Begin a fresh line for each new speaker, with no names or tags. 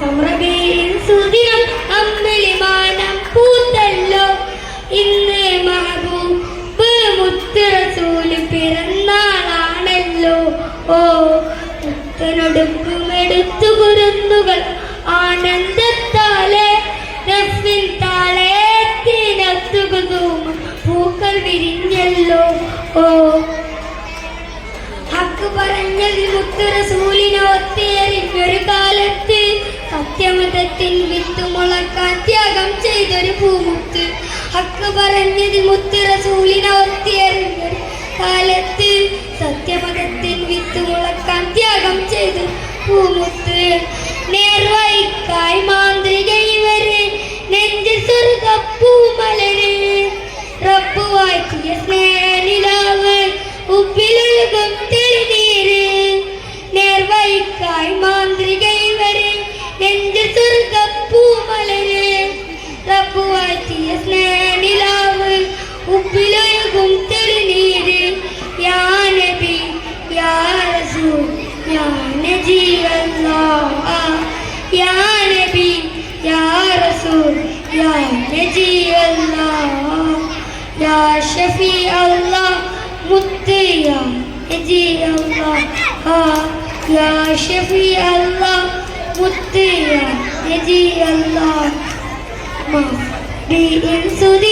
സമൃദ്ധിയിൽ സുദിനം അമ്പലിമാനം പൂത്തല്ലോ. ഇന്ന് മഹബൂബ് മുത്തുറസൂൽ പിറന്നാളാണല്ലോ. ഓ മുത്തനൊടുക്കുമെടുത്തു കുരുന്നുകൾ ആനന്ദത്താലെ. റഫിൻ താളയത്തിനത്തുകുതും പൂക്കൾ വിരിഞ്ഞല്ലോ. ഓ ഹക്ക് പറഞ്ഞതിൽ മുത്തുറസൂലിനോത്തേറിഞ്ഞൊരു സത്യമതത്തിൻ വിത്ത് മുളക്കാൻ ത്യാഗം ചെയ്തൊരു പൂമുത്ത്. ഹക്ക് പറഞ്ഞത് മുത്തുറസൂലിനെ ഒത്തേറിഞ്ഞൊരു കാലത്ത് സത്യമതത്തിൻ വിത്ത് മുളക്കാൻ ത്യാഗം ചെയ്തു പൂമുത്ത്. നേർവൈക്കായി മാന്ത്രിക ഇവർ നെഞ്ചിൽ സ്വർഗപ്പൂമലര് റബ്ബ് വാഴ്ത്തിയ സ്നേഹനിലാവ് ഉപ്പിലൊഴുകും തെളിനീര്. നേർവഴിക്കായി മാന്ത്രിക يا نبي يا رسول يا نجي الله يا شفيع الله مطيع نجي الله يا شفيع الله مطيع نجي الله ما بإنسولي